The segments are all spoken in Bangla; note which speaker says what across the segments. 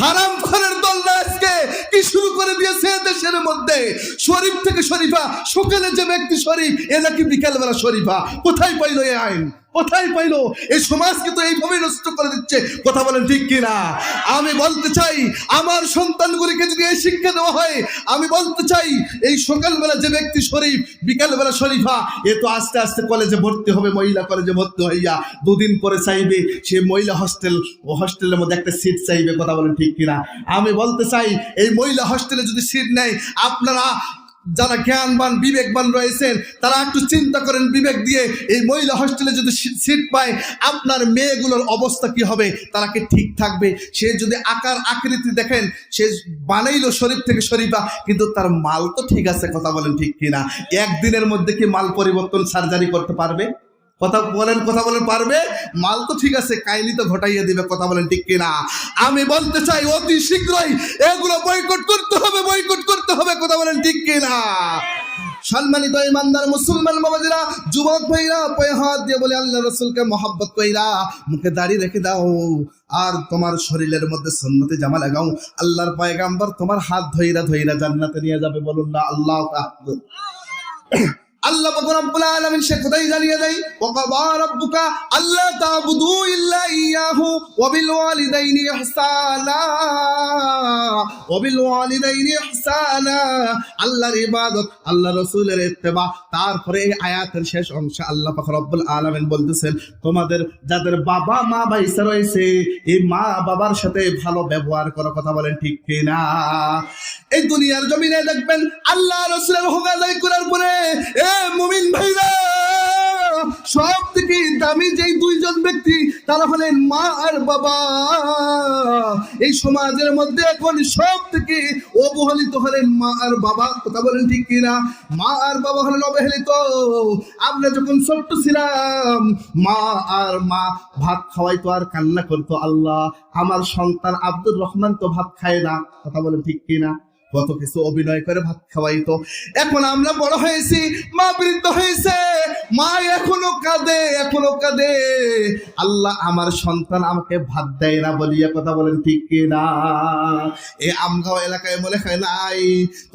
Speaker 1: হারাম খরের দলরা আজকে কি শুরু করে দিয়েছে দেশের মধ্যে? শরীফ থেকে শরীফা, সকালে যে ব্যক্তি শরীফ, এ নাকি বিকালবেলা শরীফা। কোথায় পাইলো এই আইন? কোথায় পাইলো? এই সমাজকে তো এইভাবে নষ্ট করে দিচ্ছে। কথা বলেন ঠিক কিনা? আমি বলতে চাই, আমার সন্তানগুলিকে যদি এই শিক্ষা দেওয়া হয়, আমি বলতে চাই, এই সকালবেলা যে ব্যক্তি শরীফ, বিকালবেলা শরীফা, এ তো আস্তে আস্তে কলেজে ভর্তি হবে, মহিলা কলেজে ভর্তি হইয়া দুদিন পরে চাইবে, সে মহিলা হস্টেল ও হস্টেলের মধ্যে একটা সিট চাইবে, কথা বলেন ঠিক কিনা? আমি বলতে চাই, এই মহিলা হস্টেলে যদি সিট নেয়, আপনারা যারা জ্ঞানবান, বিবেকবান রয়েছেন, তারা একটু চিন্তা করেন বিবেক দিয়ে, এই মহিলা হস্টেলে যদি সিট পায়, আপনার মেয়েগুলোর অবস্থা কি হবে? তারা কি ঠিক থাকবে? সে যদি আকার আকৃতি দেখেন, সে বানাইল শরীর থেকে শরীফা, কিন্তু তার মাল তো ঠিক আছে, কথা বলেন ঠিক কিনা? একদিনের মধ্যে কি মাল পরিবর্তন সার্জারি করতে পারবে? কথা বলেন কথা বলেন পারবে? মাল তো ঠিক আছে, কাইলি তো ঘটাইয়া দিবে, কথা বলেন ঠিক কিনা? আমি বলতে চাই, অতি শীঘ্রই এগুলো বয়কট করতে হবে, বয়কট করতে হবে, কথা বলেন ঠিক কিনা? সম্মানিত ইমানদার মুসলমান বাবাজিরা, যুবক ভাইরা, পয়ে হাত দিয়ে বলে আল্লাহ রসুলকে মহাব্বত কইরা মুখে দাড়ি রেখে দাও। আর তোমার শরীরের মধ্যে সন্নতে জামা লাগাও। আল্লাহর পয়গাম্বর তোমার হাত ধইরা ধইরা জান্নাতে নিয়ে যাবে বলুন না, আল্লাহ আল্লাহ রব্বুল আলামিন সে কোথায় জানিয়ে দেয়, ওয়াকাবা রাব্বুকা আল্লা তা'বুদু ইল্লা ইয়াহু, ওয়া বিল ওয়ালিদাইনি ইহসানা, ওয়া বিল ওয়ালিদাইনি ইহসানা। আল্লাহর ইবাদত আল্লাহ রাসূলের ইত্তেবা। তারপরে এই আয়াতের শেষ অংশে আল্লাহ পাক রব্বুল আলামিন বলতেছেন, তোমাদের যাদের বাবা, মা বাইসা রয়েছে, এই মা বাবার সাথে ভালো ব্যবহার করো কথা বলেন, ঠিক কিনা? এই দুনিয়ার জমিনে দেখবেন আল্লাহ রসুলের হোক আদায় করার পরে এ মুমিন ভাইরা, সব থেকে দামি যেই দুইজন ব্যক্তি, তারা হলেন মা আর বাবা। এই সমাজের মধ্যে এখন সব থেকে অবহেলিত হলেন মা আর বাবা, কথা বলেন ঠিক কিনা? মা আর বাবা হলেন অবহেলিত। আমরা যখন ছোট্ট ছিলাম, মা আর মা ভাত খাওয়াইতো আর কান্না করতো আল্লাহ। আমার সন্তান আব্দুর রহমান তো ভাত খায় না, কথা বলেন ঠিক কিনা? কত কিছু অভিনয় করে ভাত খাওয়াইতো এখন আমরা বড় হয়েছি, মা বৃদ্ধ হয়েছে, মা এখনও কাঁদে এখনও কাঁদে। আল্লাহ আমার সন্তান আমাকে ভাত দেয় না বলিয়া কথা বলেন, ঠিক না? এই আমগাঁও এলাকায় মনে হয় নাই,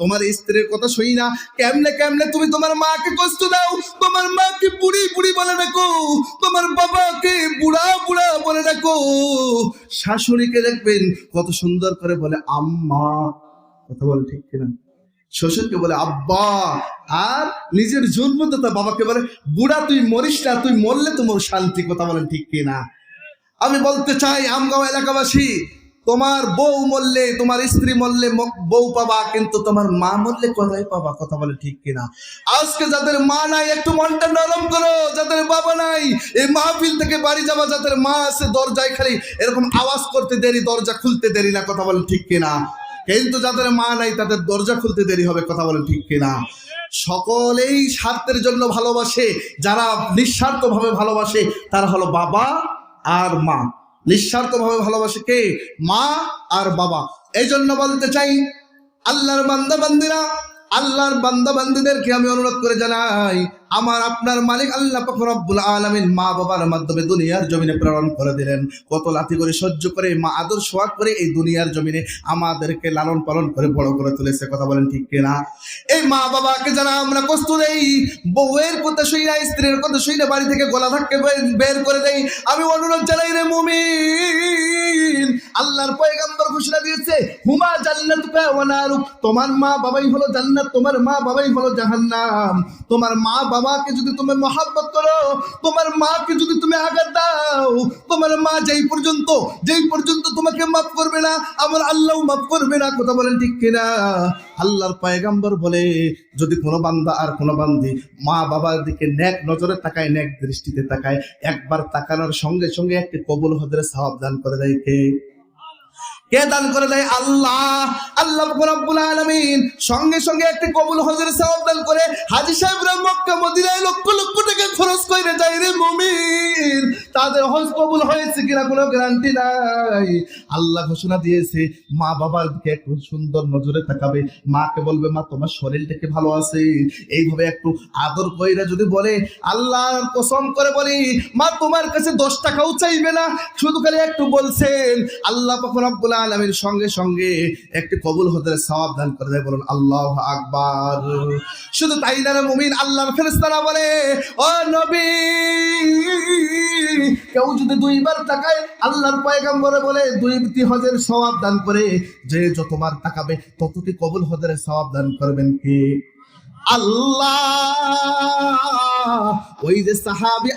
Speaker 1: তোমার স্ত্রীর কথা শুই না। কেমনে কেমনে তুমি তোমার মাকে কষ্ট দাও? তোমার মাকে বুড়ি বুড়ি বলে রাখো তোমার বাবাকে বুড়া বুড়া বলে রাখো শাশুড়িকে দেখবেন কত সুন্দর করে বলে, আম্মা কথা বলে ঠিক কিনা? শ্বশুরকে বলে, আব্বা, আর নিজের জন্মদাতা বাবাকে বলে, বুড়া তুই মরিস না, তুই মরলে তোমার শান্তি, কথা বলেন ঠিক কিনা? আমি বলতে চাই, আমগাঁও এলাকাবাসী, তোমার বউ মরলে, তোমার স্ত্রী মরলে বউ পাবা, কিন্তু তোমার মা মরলে কোথায় পাবা, কথা বলে ঠিক কিনা? আজকে যাদের মা নাই, একটু মনটা নরম করো, যাদের বাবা নাই, এই মাহফিল থেকে বাড়ি যাবা, যাদের মা আছে দরজায় খালি এরকম আওয়াজ করতে দেরি, দরজা খুলতে দেরি না, কথা বলে ঠিক কিনা? কিন্তু যাদের মা নাই, তাদের দরজা খুলতে দেরি হবে, কথা বলেন ঠিক কিনা? সকলেই স্বার্থের জন্য ভালোবাসে, যারা নিঃস্বার্থ ভাবে ভালোবাসে, তারা হলো বাবা আর মা। নিঃস্বার্থ ভাবে ভালোবাসে কে? মা আর বাবা। এই জন্য বলতে চাই, আল্লাহর বান্দা বান্দিরা আল্লাহর বান্দা বান্দিদেরকে আমি অনুরোধ করে জানাই আমার আপনার মালিক আল্লাহ রব্বুল আলামিন মা বাবার মাধ্যমে দুনিয়ার জমিনে প্রেরণ করে দিলেন। কত লাথি করে, সহ্য করে, মা আদর সোয়াগ করে এই দুনিয়ার জমিনে আমাদেরকে লালন পালন করে বড় করে তুলেছে। কথা বলেন ঠিক কিনা? এই মা বাবাকে যারা আমরা কষ্ট দেই বউয়ের কথা শুই স্ত্রীর কথা শুই বাড়ি থেকে গলা ধাক্কে বের- করে দেই। আমি অনুরোধ জানাই রে মুমিন, আল্লাহর পয়গাম্বর ঘোষণা দিয়েছে, হুমা নারুক। তোমার মা বাবাই হলো জান্নাত, তোমার মা বাবাই হলো জাহান্নাম। তোমার মা বাবাকে যদি তুমি মহাব্বত করো, তোমার মাকে যদি তুমি আঘাত দাও, তোমার মা যেই পর্যন্ত যেই পর্যন্ত তোমাকে মাফ করবে না, আমার আল্লাহ মাফ করবে না, কথা বলেন ঠিক কিনা? আল্লাহর পায়গাম্বর বলে, যদি কোনো বান্দা আর কোনো বান্দি মা বাবার দিকে ন্যাক নজরে তাকায় ন্যাক দৃষ্টিতে তাকায়, একবার তাকানোর সঙ্গে সঙ্গে একটি কবুল হদের সাহাব দান করে দেয় কে? কে দান করে দেয়? আল্লাহ। আল্লাহ রাব্বুল আলামিন সঙ্গে সঙ্গে একটি কবুল হজের সওয়াব দান করে সাহেবরা মক্কা, মদিনায় লক্ষ লক্ষ টাকা খরচ করে যায় রে মুমিন। তাদের হজ কবুল হয়েছে কিনা কোনো গ্যারান্টি নাই। আল্লাহ ঘোষণা দিয়েছে, মা বাবার দিকে একটু সুন্দর নজরে তাকাবে। মাকে বলবে, মা, তোমার শরীরটা কি ভালো আছে? এইভাবে একটু আদর কইরা যদি বলে, আল্লাহর কসম করে বলি, মা, তোমার কাছে দশ টাকাও চাইবে না। শুধু খালি একটু বলছেন, আল্লাহ রব্বুল আলমীর সঙ্গে সঙ্গে একটি কবুল হতে সওয়াব দান করে দেয়, বলুন, আল্লাহ আকবার। শুধু তাই না মুমিন, আল্লাহর ফেরেশতারা বলে, ও নবী, কেউ যদি দুইবার তাকায়, আল্লাহর পয়গম্বরে বলে, দুইটি হজের সওয়াব দান করে, যে যতবার তাকাবে, ততটি কবুল হজের সওয়াব দান করবেন কে? আল্লাহ, ওই যে সাহাবি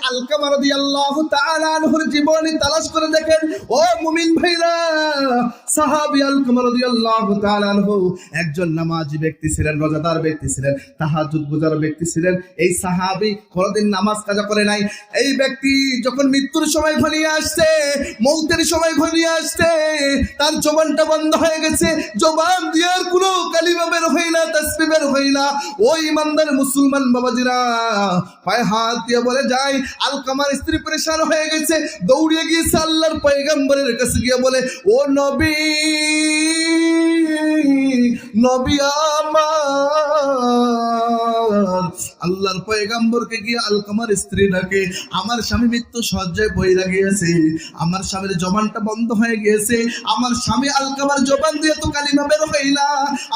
Speaker 1: আনহুর জীবনী তালাশ করে দেখেন, ও মুমিন ভাইরা মৃত্যুর সময় ঘনিয়ে আসছে, মৌতের সময় ঘনিয়ে আসছে, তার জবানটা বন্ধ হয়ে গেছে। জবান দিয়ে কোনো কালিমা হয় না তাসবি বের হয় না ওই ইমানদার মুসলমান বাবাজিরা পায়ে হাত দিয়ে বলে যায় আলকামার স্ত্রী পরেশান হয়ে গেছে, দৌড়িয়ে গিয়েছে আল্লাহর পয়গম্বরের কাছে গিয়ে বলে, ও নবী নবী আমার। আল্লাহর পয়গাম্বরকে গিয়ে আলকামার স্ত্রী ডাকে, আমার স্বামী মৃত্যু সজ্জায় আমার স্বামীর জবানটা বন্ধ হয়ে গিয়েছে। আমার স্বামী আলকামার জবান দিয়ে তো কালিমা বের হয় না।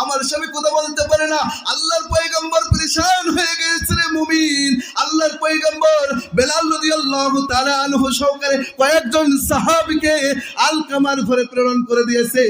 Speaker 1: আমার স্বামী বলতে পারে না। আল্লাহর পয়গাম্বর পরেশান হয়ে গেছে রে মুমিন। আল্লাহর পয়গাম্বর বেলাল রাদিয়াল্লাহু সহকারে কয়েকজন সাহাবীকে আলকামার ঘরে প্রেরণ করে দিয়েছে।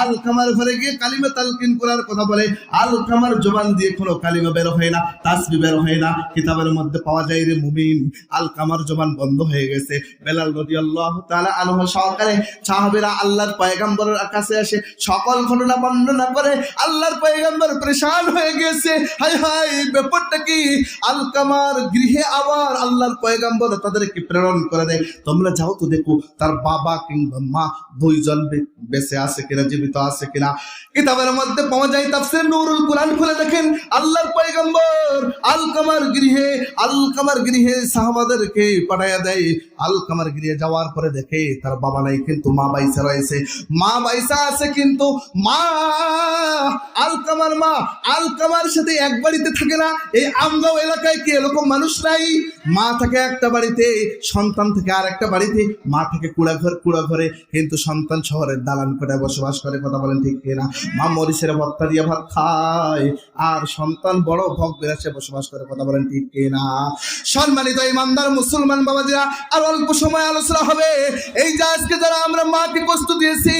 Speaker 1: আলকামার ঘরে গিয়ে কালিমা তালকিন করার কথা বলে। আলকামার জবান দিয়ে কোনো কালিমা বের হয় না, তাসবি বের হয় না। কিতাবের মধ্যে পাওয়া যায় রে মুমিন। আলকামার জবান বন্ধ হয়ে গেছে। বেলাল রাদিয়াল্লাহু তাআলা আনহু সহকারে সাহাবীরা আল্লাহর পয়গাম্বরের কাছে আসে সকল ঘটনা বর্ণনা করে আল্লাহর পয়গাম্বর পরেশান হয়ে গেছে। হাই হাই ব্যাপারটা কি? আলকামার গৃহে আবার আল্লাহর পয়গাম্বর তাদেরকে প্রেরণ করে দেয়। তোমরা যাও তো দেখো, তার বাবা কিংবা মা দুইজন বেঁচে আছে কিনা, জীবিত আছে কিনা, কিতাবের মধ্যে পাওয়া যায় তাফসীর নূরুল কোরআন খুলে দেখেন। আল্লাহর পয়গম্বর আলকামার গৃহে আলকামার গৃহে সাহাবাদেরকে পাঠাইয়া দেয়। আলকামার গৃহে যাওয়ার পরে দেখে তার বাবা নাই, কিন্তু মা বাইসা রয়েছে। মা বাইসা আছে, কিন্তু মা, আলকামার মা, আলকামার সাথে এক বাড়িতে থাকে না। এই আমগাঁও এলাকায় কি এরকম মানুষ নাই? মা থাকে একটা বাড়িতে, সন্তান থেকে আর একটা বাড়িতে। মা থেকে কুড়া ঘর কুড়া ঘরে কিন্তু সন্তান শহরের দালান কোটায় বসবাস করে, কথা বলেন ঠিক কিনা? মা মরিচের ভত্তা দিয়ে ভাত খায়, আর সন্তান বড় ভোগ বিলাসে বসবাস করে, কথা বলেন ঠিক কিনা? সম্মানিত ইমানদার মুসলমান বাবাজিরা, আর অল্প সময় আলোচনা হবে। এই যে আজকে যারা আমরা মাকে কষ্ট দিয়েছি,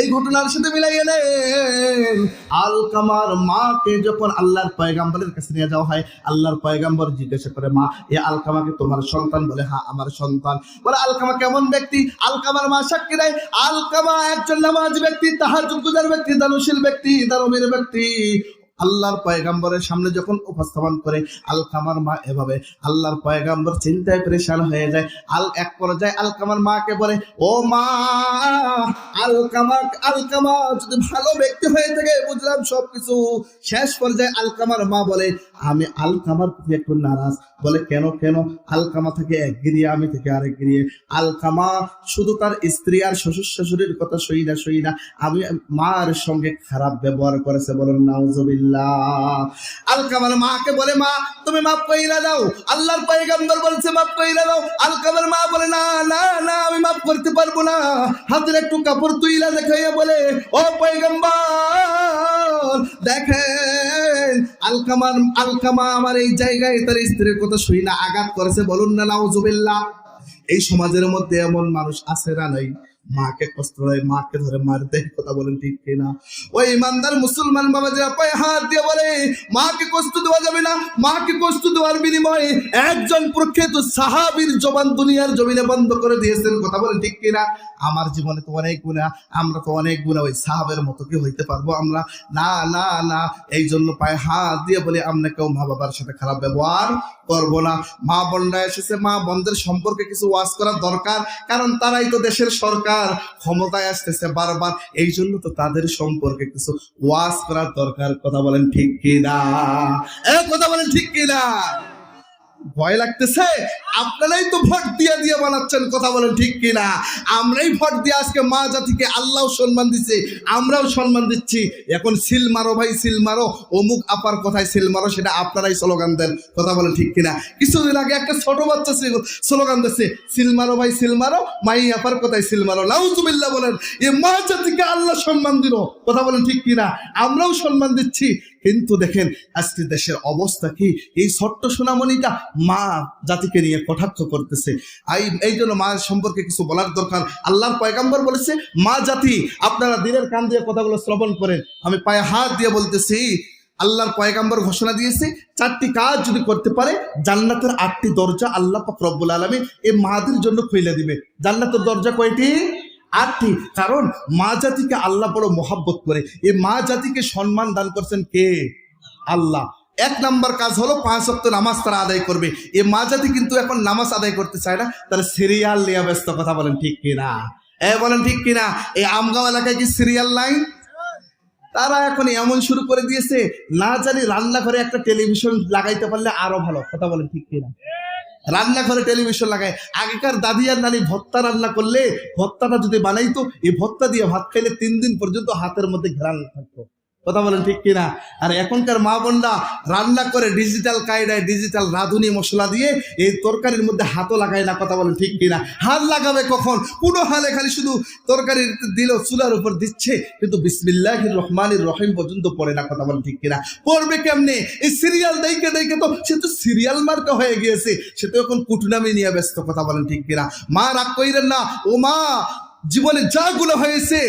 Speaker 1: এই ঘটনার সাথে মিলাই এলেন আলকামার মাকে যখন আল্লাহর পয়গাম্বরের কাছে নিয়ে যাওয়া হয়, আল্লাহর পয়গাম্বর জিজ্ঞাসা করে, মা, এ আলকামাকে তোমার সন্তান? বলে হ্যাঁ আমার সন্তান। বলে আলকামা কেমন ব্যক্তি? আলকামার মা সাক্ষী দেয় আলকামা একজন নামাজ ব্যক্তি, তাহার যুগুজার ব্যক্তি ব্যক্তি ব্যক্তি। আল্লাহর পয়গাম্বরের সামনে যখন উপস্থাপন করে আলকামার মা এভাবে, আল্লাহর পয়গাম্বর চিন্তায় পরেশান হয়ে যায়, আল এক পর্যায়ে আলকামার মাকে বলে, ও মা আলকামা যদি ভালো ব্যক্তি হয়ে থাকে, বুঝলাম সবকিছু শেষ পর্যায়ে আলকামার মা বলে, আমি আলকামার প্রতি একটু নারাজ। বলে, কেন কেন? আলকামা থেকে এক গিরিয়ে, আমি থেকে আরেক গিরিয়ে। আলকামা শুধু তার স্ত্রী আর শ্বশুর শাশুড়ির কথা না না, আমি মার সঙ্গে খারাপ ব্যবহার করেছে বলেন, নাউজুবিল্লাহ। আলকামার মাকে বলে, মা, তুমি মাফ কইরা দাও, আল্লাহর পয়গম্বর বলছে মাফ কইরা দাও। আলকামার মা বলে, না না না, আমি মাফ করতে পারব না। হাতের একটু কাপড় তুইলা দেখাইয়া বলে, ও পয়গম্বর, দেখেন আলকামার আলকামা আমার এই জায়গায় তার স্ত্রীর কথা শুই না, আঘাত করেছে, বলুন না, নাউজুবিল্লাহ। এই সমাজের মধ্যে এমন মানুষ আছে না নাই? মাকে কষ্ট দেয়, মাকে ধরে মারতে কথা বলেন ঠিক কিনা? ওই ইমানদার মুসলমান বাবা যে পায়ে হাত দিয়ে বলে, মাকে কষ্ট দেওয়া যাবে না, মাকে কষ্ট দেওয়ার বিনিময়ে একজন প্রখ্যাত সাহাবীর জবান দুনিয়ার জমিনে বন্ধ করে দিয়েছেন। কথা বলেন ঠিক কিনা? আমার জীবনে তো অনেক গুণা, আমরা তো অনেক গুণা, ওই সাহাবের মতো কি হইতে পারব আমরা? না না না এই জন্য পায়ে হাত দিয়ে বলে, আমরা কেউ মা বাবার সাথে খারাপ ব্যবহার করব না। মা বোনরা এসেছে মা বোনদের সম্পর্কে কিছু ওয়াজ করা দরকার, কারণ তারাই তো দেশের সরকার। ক্ষমতায় আসতেছে, বারবার। এই জন্য তো তাদের সম্পর্কে কিছু ওয়াজ করার দরকার। কথা বলেন ঠিক কিনা? কথা বলেন ঠিক কি না ভয় লাগতেছে? আপনারাই তো ভোট দিয়ে দিয়ে বানাচ্ছেন, কথা বলেন ঠিক কিনা? আমরাই ভোট দিয়ে আজকে মা জাতিকে আল্লাহ সম্মান দিচ্ছে, আমরাও সম্মান দিচ্ছি। এখন সিল মারো ভাই, সিল মারো, অমুক আপার কথায় সিল মারো, সেটা আপনারাই স্লোগান দেন, কথা বলেন ঠিক কিনা? কিছুদিন আগে একটা ছোট বাচ্চা ছিল স্লোগান দিচ্ছে, সিল মারো ভাই, সিল মারো, মাই আপার কথায় সিল মারো। নাউজুবিল্লাহ বলেন, এ মা জাতিকে আল্লাহ সম্মান দিল, কথা বলেন ঠিক কিনা? আমরাও সম্মান দিচ্ছি কিন্তু দেখেন, আজকে দেশের অবস্থা কি? এই ছোট্ট সোনামণিটা মা জাতিকে নিয়ে কটাক্ষ করতেছে। এই জন্য মা সম্পর্কে কিছু বলার দরকার। আল্লাহর পয়গাম্বর বলেছে, মা জাতি, আপনারা দিনের কান দিয়ে কথাগুলো শ্রবণ করেন। আমি পায়ে হাত দিয়ে বলতেছি, আল্লাহর পয়গাম্বর ঘোষণা দিয়েছে, চারটি কাজ যদি করতে পারে, জান্নাতের আটটি দরজা আল্লাহ পাক রব্বুল আলমী এই মাদের জন্য খুলে দিবে। জান্নাতের দরজা কয়টি? আটটি কারণ মা জাতিকে আল্লাহ বড় মহাব্বত করে। এই মা জাতিকে সম্মান দান করছেন কে? আল্লাহ। এক নাম্বার কাজ হলো পাঁচ সপ্তাহ নামাজ তারা আদায় করবে। এই মা জাতি কিন্তু এখন নামাজ আদায় করতে চায় না, তারা সিরিয়াল নিয়ে ব্যস্ত কথা বলেন, ঠিক কিনা? এ, বলেন, ঠিক কিনা? এই আমগাঁও এলাকায় কি সিরিয়াল লাইন তারা এখন এমন শুরু করে দিয়েছে, না জানি রান্নাঘরে একটা টেলিভিশন লাগাইতে পারলে আরও ভালো, কথা বলেন, ঠিক কিনা? রান্নাঘরে টেলিভিশন লাগায়। আগেকার দাদি আর নানি ভত্তা রান্না করলে ভত্তাটা যদি বানাইতো, এই ভত্তা দিয়ে ভাত খাইলে তিন দিন পর্যন্ত হাতের মধ্যে ঘেরান থাকতো। কথা বলেন ঠিক কিনা? আর এখনকার মা বোনরা রান্না করে ডিজিটাল কায়দায় ডিজিটাল রাঁধুনি মশলা দিয়ে এই তরকারির মধ্যে হাতও লাগায় না, কথা বলেন ঠিক কিনা? হাত লাগাবে কখন? কোনো হালে খালি শুধু তরকারি দিল, চুলার উপর দিচ্ছে, কিন্তু বিসমিল্লাহ রহমানির রহিম পর্যন্ত পড়ে না, কথা বলেন ঠিক কিনা? পড়বে কেমনে? এই সিরিয়াল দেখে দেখে তো সে তো সিরিয়াল মার্কা হয়ে গিয়েছে, সে তো এখন কুটনামি নিয়ে ব্যস্ত, কথা বলেন ঠিক কিনা? মা রাগ কইরেন না, ও মা, জীবনে যা গুলো হয়েছে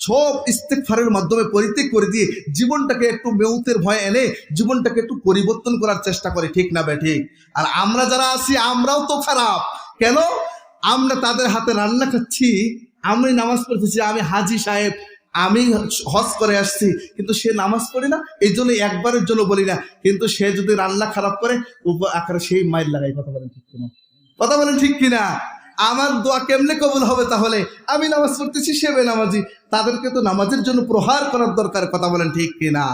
Speaker 1: সব ইস্তেকফারের মাধ্যমে পরিত্যাগ করে দিয়ে জীবনটাকে একটু মেউতের ভয় এনে জীবনটাকে একটু পরিবর্তন করার চেষ্টা করে, ঠিক না বে ঠিক? আর আমরা যারা আছি, আমরাও তো খারাপ। কেন? আমরা তাদের হাতে রান্না খাচ্ছি, আমি নামাজ পড়তেছি, আমি হাজি সাহেব, আমি হজ করে আসছি, কিন্তু সে নামাজ পড়ে না, এই জন্য একবারের জন্য বলি না, কিন্তু সে যদি রান্না খারাপ করে আকারে সেই মাইল লাগাই কথা বলেন ঠিক কিনা? কথা বলেন ঠিক কিনা? আমার দোয়া কেমনে কবুল হবে তাহলে? আমি নামাজ পড়তেছি, সে বে নামাজি তাদেরকে তো নামাজের জন্য প্রহার করার দরকার, কথা বলেন ঠিক কিনা?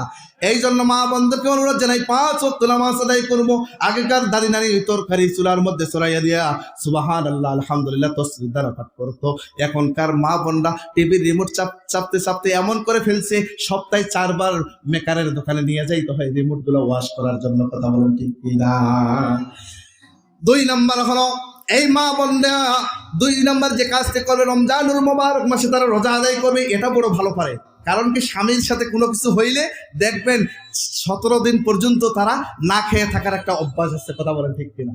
Speaker 1: এই জন্য মা বন্ধুকে অনুরোধ জানাই, পাঁচ অক্ট নামাজ আদায় করব। আগেকার দাদি নারী তরকারি চুলার মধ্যে চড়াইয়া দিয়া সুবাহান আল্লাহ আলহামদুলিল্লাহ তসরির দ্বারা পাঠ করতো। এখনকার মা বোনরা টিভির রিমোট চাপ, চাপতে চাপতে এমন করে ফেলছে, সপ্তাহে চারবার মেকারের দোকানে নিয়ে যাইতে হয় রিমোটগুলো ওয়াশ করার জন্য, কথা বলেন ঠিক কিনা? দুই নাম্বার হলো এই মা বন্ধা দুই নম্বর যে কাজটি করবে, রমজানুল মোবারক মাসে তারা রোজা আদায় করবে, এটা বড় ভালো পারে। কারণ কি, স্বামীর সাথে কোনো কিছু হইলে দেখবেন সতেরো দিন পর্যন্ত তারা না খেয়ে থাকার একটা অভ্যাস আছে, কথা বলেন ঠিক কিনা?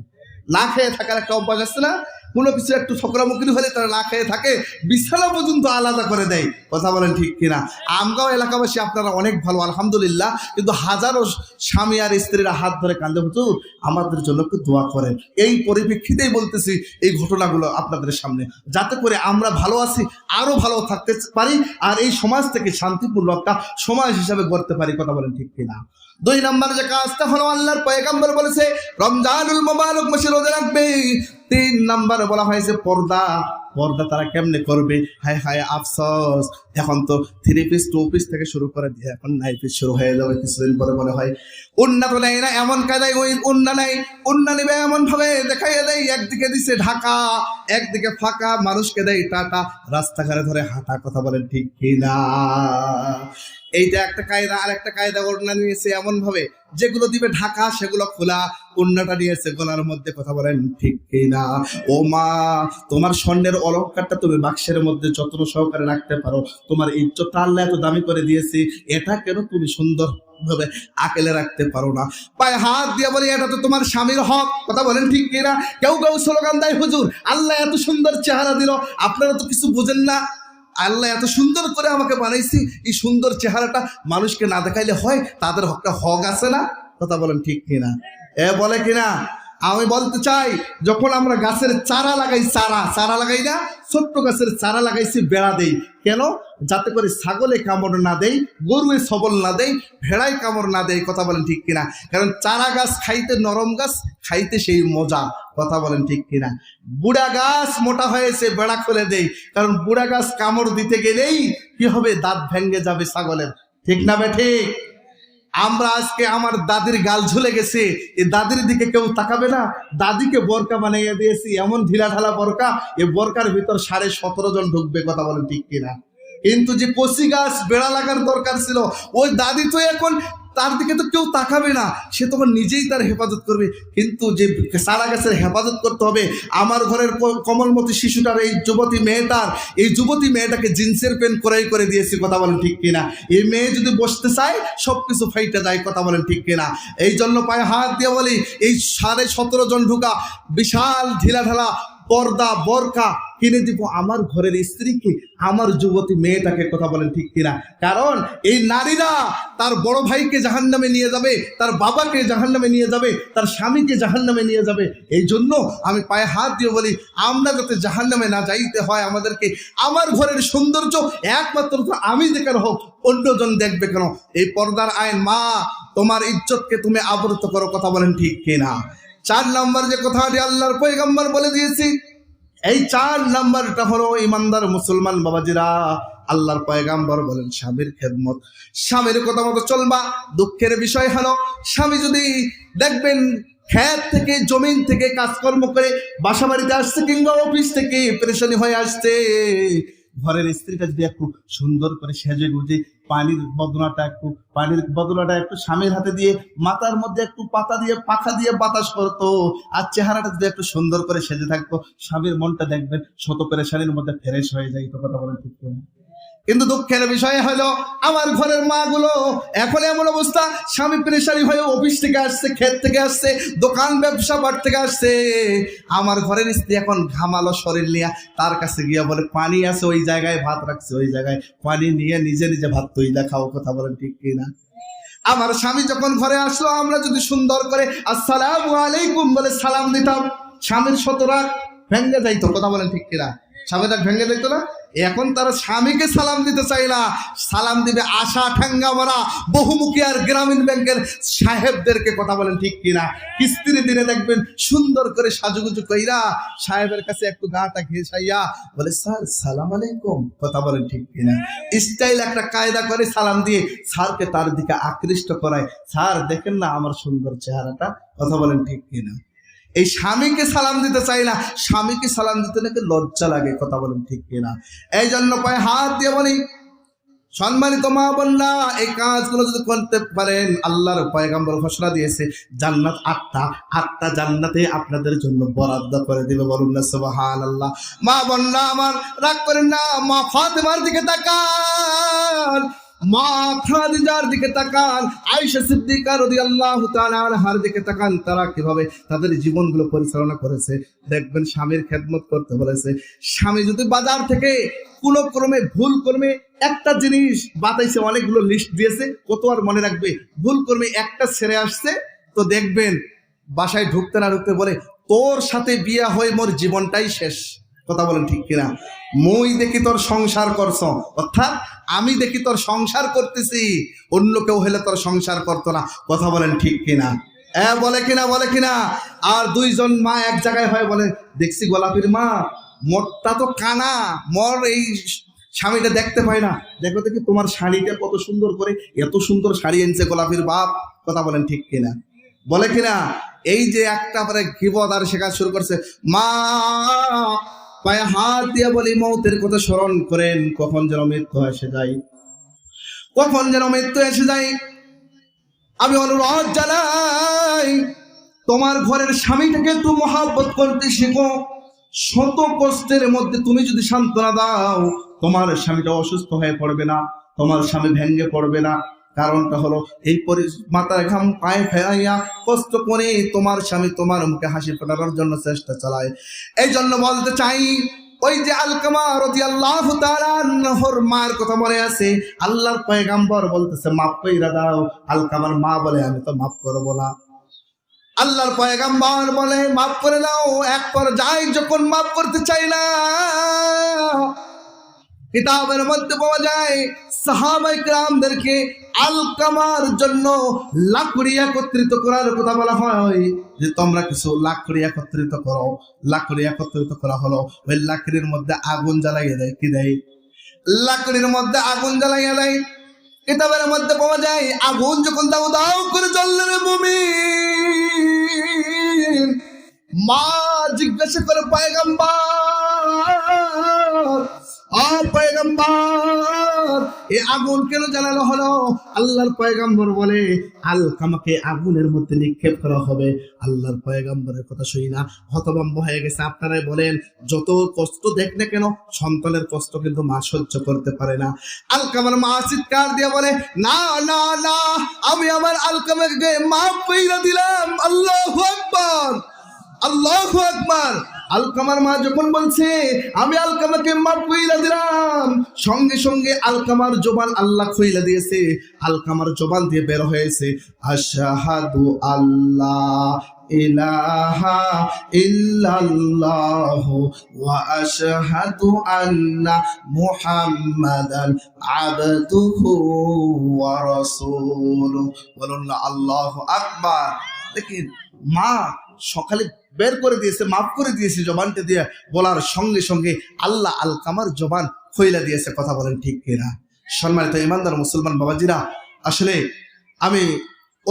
Speaker 1: না খেয়ে থাকার একটা অভ্যাস আছে না? কোনো কিছু একটু ঠকরামুখী হলে তারা না খেয়ে থাকে, বিছানা পর্যন্ত আলাদা করে দেয়। কথা বলেন ঠিক কিনা? আমগাঁও এলাকাবাসী আপনারা অনেক ভালো, আলহামদুলিল্লাহ, কিন্তু হাজারো স্বামী আর স্ত্রীরা হাত ধরে কান্দে হুজুর, আমাদের জন্য একটু দোয়া করেন। এই পরিপ্রেক্ষিতেই বলতেছি এই ঘটনাগুলো আপনাদের সামনে। যাতে করে আমরা ভালো আছি, আরও ভালো থাকতে পারি, আর এই সমাজ থেকে শান্তিপূর্ণ একটা সমাজ হিসাবে গড়তে পারি, কথা বলেন ঠিক কিনা? দুই নম্বর যে কাজটা হলো, আল্লাহর পয়গাম্বর বলেছে, রমজানুল মোবারক মাসে রোজা রাখবে। তিন নম্বরে বলা হয়েছে পর্দা। পর্দা তারা কেমনে করবে? হায় হায়, আফসোস। এখন তো থ্রি পিস টু পিস থেকে শুরু করে দিয়ে এখন নাই পিস শুরু হয়ে যাবে কিছুদিন পরে মনে হয়। উন্না তো নেই না, এমন কায়দায় ওই উন্না নেই। উন্না নেবে এমন ভাবে দেখাইয়া দেয়, একদিকে দিছে ঢাকা, একদিকে ফাঁকা, মানুষকে দেয় টাটা। রাস্তাঘাটে ধরে হাঁটা কথা বলেন ঠিক কিনা? এইটা একটা কায়দা আর একটা কায়দা ওড়না নিয়েছে এমন ভাবে যেগুলো দিবে ঢাকা, সেগুলো খোলা অন্যটা নিয়েছে গলার মধ্যে কথা বলেন ঠিক কিনা। ও মা, তোমার স্বর্ণের অলঙ্কারটা তুমি বাক্সের মধ্যে যত্ন সহকারে রাখতে পারো। তোমার ইজ্জতটা আল্লাহ এত দামি করে দিয়েছি, এটা কেন তুমি সুন্দর ভাবে আকেলে রাখতে পারো না? পায়ে হাত দিয়ে বলি, এটা তো তোমার স্বামীর হক। কথা বলেন ঠিক কিনা? কেউ কেউ স্লোগান দেয়, হুজুর, আল্লাহ এত সুন্দর চেহারা দিল। আপনারা তো কিছু বুঝেন না। আল্লাহ এত সুন্দর করে আমাকে বানাইছি, এই সুন্দর চেহারাটা মানুষকে না দেখাইলে হয়, তাদের হকটা হক আছে না? কথা বলেন ঠিক কিনা? এ বলে কিনা? আমি বলতে চাই, যখন আমরা গাছের চারা লাগাই, চারা চারা লাগাই না, ছোট্ট গাছের চারা লাগাইছি, বেড়া দেই। কেন? যাতে করে ছাগলে কামড় না দেয় গরুয়ে সবল না দেয় ভেড়ায় কামড় না দেয় কথা বলেন ঠিক কিনা? কারণ চারা গাছ খাইতে নরম গাছ, খাইতে সেই মজা, কথা বলেন ঠিক কিনা? বুড়া গাছ মোটা হয়েছে বেড়া খুলে দেয় কারণ বুড়া গাছ কামড় দিতে গেলেই কি হবে? দাঁত ভেঙে যাবে ছাগলের। ঠিক না বে ঠিক? আমরা আজকে আমার দাদির গাল ঝুলে গেছে। এ দাদির দিকে কেউ তাকাবে না। দাদিকে বরকা বানাইয়া দিয়েছি। এমন ঢিলা ঢালা বরকা, এ বরকার ভিতর সাড়ে সতেরো জন ঢুকবে, কথা বলেন ঠিক কিনা? কিন্তু যে কচি গাছ, বেড়া লাগার দরকার ছিল, ওই দাদি তো এখন তার দিকে তো কেউ তাকাবে না। সে তখন নিজেই তার হেফাজত করবে। কিন্তু যে সারা গাছের হেফাজত করতে হবে, আমার ঘরের কমলমতি শিশুটার, এই যুবতী মেয়েটার, এই যুবতী মেয়েটাকে জিন্সের প্যান্ট করাই করে দিয়েছি, কথা বলেন ঠিক কিনা। এই মেয়ে যদি বসতে চায় সব কিছু ফাইটে যায়, কথা বলেন ঠিক কিনা। এই জন্য পায়ে হাত দিয়ে বলি, এই সাড়ে সতেরো জন ঢুকা, বিশাল ঢিলা ঢালা পর্দা বরকা কিনে দিব আমার ঘরের স্ত্রীকে, আমার যুবতী মেয়েটাকে, কথা বলেন ঠিক কিনা? কারণ এই নারীরা তার বড় ভাইকে জাহান নামে নিয়ে যাবে, তার বাবাকে জাহান নামে নিয়ে যাবে, তার স্বামীকে জাহান নামে নিয়ে যাবে। এই জন্য আমি পায়ে হাত দিয়ে বলি, আমরা যাতে জাহান নামে না যাইতে হয় আমাদেরকে, আমার ঘরের সৌন্দর্য একমাত্র তো আমি দেখার হোক অন্যজন দেখবে কেন? এই পর্দার আইন, মা, তোমার ইজ্জতকে তুমি আবৃত করো, কথা বলেন ঠিক কিনা? চার নাম্বার যে কথাটি আল্লাহর পয়গম্বর বলে দিয়েছি এই চার নাম্বারটা হলো ইমানদার মুসলমান বাবাজিরা, আল্লাহর পয়গাম্বর বলেন, স্বামীর খেদমত। স্বামীর কথা মতো চলবা, দুঃখের বিষয় হলো, স্বামী যদি দেখবেন খ্যাত থেকে, জমিন থেকে কাজকর্ম করে বাসা বাড়িতে আসছে কিংবা অফিস থেকে পেরেশানি হয়ে আসছে ঘরের স্ত্রীটা যদি একটু সুন্দর করে সেজে গুজে, পানির বদনাটা একটু, পানির বদনাটা একটু স্বামীর হাতে দিয়ে, মাথার মধ্যে একটু পাতা দিয়ে, পাখা দিয়ে বাতাস করতো, আর চেহারাটা যদি একটু সুন্দর করে সেজে থাকতো, স্বামীর মনটা দেখবেন শত পেরেশানির মধ্যে ফ্রেশ হয়ে যায় তো কথা বলেন ঠিক? কিন্তু দুঃখের বিষয় হলো, আমার ঘরের মা গুলো এখন এমন অবস্থা, স্বামী প্রেশারি হয়ে অফিস থেকে আসছে, ক্ষেত থেকে আসছে, দোকান, ব্যবসা বাট থেকে আসছে। আমার ঘরের স্ত্রী এখন ঘামালো শরীর নিয়ে, তার কাছে গিয়া বলে, পানি আছে ওই জায়গায়, ভাত রাখছে ওই জায়গায়। পানি নিয়ে নিজে নিজে ভাত তৈলা খাও, কথা বলেন ঠিক কিনা? আমার স্বামী যখন ঘরে আসলো, আমরা যদি সুন্দর করে, আসসালামু আলাইকুম, বলে সালাম দিতাম, স্বামীর শতরাগ ভেঙ্গে যাইতো, কথা বলেন ঠিক কিনা? স্বামীর রাগ ভেঙ্গে যাইতো না? এখন তারা স্বামীকে সালাম দিতে চাই না। সালাম দিবে আশা ঠেঙ্গা মারা বহুমুখী আর গ্রামীণ ব্যাংকের সাহেবদেরকে কথা বলেন ঠিক কিনা? কিস্তির দিনে দেখবেন সুন্দর করে সাজুগুজু কইরা সাহেবের কাছে একটু গাটা ঘেসাইয়া বলে, স্যার, সালাম আলাইকুম। কথা বলেন ঠিক কিনা? স্টাইল একটা কায়দা করে সালাম দিয়ে স্যারকে তার দিকে আকৃষ্ট করায়। স্যার, দেখেন না আমার সুন্দর চেহারাটা। কথা বলেন ঠিক কিনা? এই স্বামীকে সালাম দিতে চাই না। স্বামীকে সালাম দিতে নাকি লজ্জা লাগে, কথা বলেন ঠিক কিনা? এই জন্য পায়ে হাত দিয়ে বলি, সম্মানিত মা বোনরা, এই কাজগুলো যদি করতে পারেন, আল্লাহর পয়গাম্বর ঘোষণা দিয়েছে, জান্নাত আটটা আটটা জান্নাতে আপনাদের জন্য বরাদ্দ করে দিবে বলুন না সুবহান আল্লাহ মা বোনরা, আমার রাগ করেন না, মা ফাতেমার দিকে তাকান। মা দিকে তাকান দিকে তাকান, তারা কীভাবে তাদের পরিচালনা করেছে? স্বামী যদি বাজার থেকে ভুল ক্রমে একটা জিনিস বাতাইছে, অনেকগুলো লিস্ট দিয়েছে, কত আর মনে রাখবে? ভুল ক্রমে একটা ছেড়ে আসছে, তো দেখবেন বাসায় ঢুকতে না ঢুকতে বলে, তোর সাথে বিয়ে হয়ে মোর জীবনটাই শেষ। কথা বলেন ঠিক কিনা? মই দেখি তোর সংসার করছ। অর্থাৎ আমি দেখি তোর সংসার করতেছি, অন্য কেউ হলে তোর সংসার করতো না। কথা বলেন ঠিক কিনা? হ্যাঁ বলে কিনা বলে কিনা? আর দুইজন মা এক জায়গায় হয় বলে, দেখছি গোলাপির মা মোটটা তো কানা মর এই স্বামীটা দেখতে পায় না। দেখো দেখি তোমার শাড়িটা কত সুন্দর করে, এত সুন্দর শাড়ি এনেছে গোলাপির বাপ। কথা বলেন ঠিক কিনা? বলে কিনা? এই যে একটা পরে গিবদ আর শেখা শুরু করছে, মা পায়ে হাত দিয়ে বলি, মৌতের কথা স্মরণ করেন, কখন যেন মৃত্যু এসে যায় কখন যেন মৃত্যু এসে যায় আমি অনুরোধ জানাই, তোমার ঘরের স্বামীটাকে একটু মহাব্বত করতে শেখো। শত কষ্টের মধ্যে তুমি যদি সান্ত্বনা দাও, তোমার স্বামীটা অসুস্থ হয়ে পড়বে না, তোমার স্বামী ভেঙ্গে পড়বে না। কারণটা হলো এই পরি মাথার ঘাম পায়ে ফেরাইয়া কষ্ট করে তোমার স্বামী তোমার মুখে হাসি ফোটানোর জন্য চেষ্টা চালায়। এই জন্য বলতে চাই, ওই যে আলকামা রদি আল্লাহ তালাহর মায়ের কথা মনে আছে, আল্লাহর পয়গাম্বর বলতেছে, মাফ কইরা দাও, আলকামার মা বলে, আমি তো মাফ করব না। আল্লাহর পয়গাম্বর বলে, মাফ করে দাও এক পর যাই যখন মাফ করতে চাই না। কিতাবের মধ্যে পাওয়া যায় সাহাবাই গ্রামদেরকে আলকামার জন্য লাকড়ি একত্রিত করার কথা বলা হয়। যে তোমরা কিছু লাকড়ি একত্রিত করো, লাকড়ি একত্রিত করা হলো, ওই লাকড়ির মধ্যে আগুন জ্বালাইয়া দেয়, কি দেয়? লাকড়ির মধ্যে আগুন জ্বালাইয়া দেয়। কিতাবের মধ্যে পাওয়া যায়, আগুন যখন দাও দাও করে জ্বললে রে মুমিন। মা জিজ্ঞাসা করে, পয়গম্বর আগুন কেন জ্বালানো হলো? আল্লাহর পয়গম্বর বলে আলকামাকে আগুনের মধ্যে নিক্ষেপ করা হবে। আল্লাহর পয়গম্বরের কথা শুনি না, হতভম্ব হয়ে গেছে। আপনারাই বলেন, যত কষ্ট দেখ না কেন, সন্তানের কষ্ট কিন্তু মা সহ্য করতে পারে না। আলকামার মা চিৎকার দিয়ে বলে, না না না, আমি আমার আলকামাকে মাফ কইরা দিলাম। আল্লাহু আকবার আল্লাহু আকবার। আলকামার মা যখন বলছে, আমি আলকামাকে মাফ কইরা দিলাম। সঙ্গে সঙ্গে আলকামার জবান আল্লাহ খুইলা দিয়েছে। আলকামার জবান দিয়ে বের হয়েছে, আশহাদু আল্লাহ ইলাহা ইল্লাল্লাহ ওয়া আশহাদু আন্না মুহাম্মাদান আবদুহু ওয়া বলুন আল্লাহু আকবার। দেখেন, মা সকালে বের করে দিয়েছে, মাফ করে দিয়েছে জবানটা দিয়ে বলার সঙ্গে সঙ্গে আল্লাহ আল কামার জবান খইলা দিয়েছে, কথা বলেন ঠিক কিনা? সম্মানিত ইমানদার মুসলমান বাবাজিরা, আসলে আমি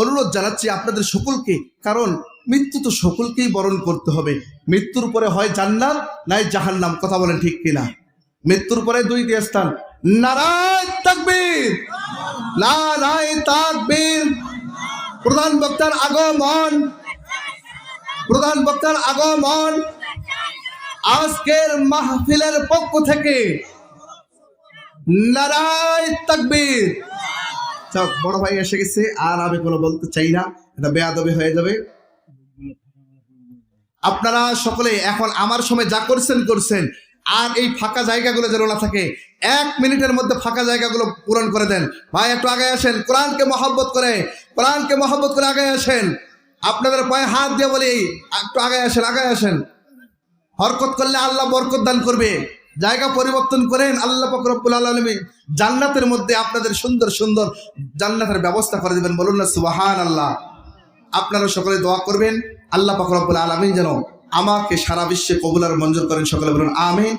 Speaker 1: অনুরোধ জানাচ্ছি আপনাদের সকলকে, কারণ মৃত্যু তো সকলকেই বরণ করতে হবে। মৃত্যুর পরে হয় জান্নাত, নাই জাহান্নাম, কথা বলেন ঠিক কিনা? মৃত্যুর পরে দুইটি স্থান। নারায় প্রধান বক্তার আগমন! প্রধান বক্তার আগমন আজকের মাহফিলের পক্ষ থেকে। নারায় তাকবীর। যাক, বড় ভাই এসে গেছে আর আমি কোনো বলতে চাই না এটা বেয়াদবি হয়ে যাবে। আপনারা সকলে এখন আমার সময় যা করছেন করছেন। আর এই ফাঁকা জায়গাগুলো যেন না থাকে এক মিনিটের মধ্যে ফাঁকা জায়গাগুলো পূরণ করে দেন। ভাই একটু আগে আসেন কোরআনকে মহব্বত করে কোরআনকে মহব্বত করে আগে আসেন। আপনাদের পায়ে হাত দিয়ে বলি, একটু আগে আসেন আগে আসেন। হরকত করলে আল্লাহ বরকত দান করবে। জায়গা পরিবর্তন করেন, আল্লাহ ফকরবুল আলমী জান্নাতের মধ্যে আপনাদের সুন্দর সুন্দর জান্নাতের ব্যবস্থা করে দেবেন। বলুন না সুবাহান আল্লাহ আপনারা সকলে দোয়া করবেন, আল্লাহ ফকরবুল আলমিন যেন আমাকে সারা বিশ্বে কবুলার মঞ্জুর করেন। সকলে বলুন, আমিন।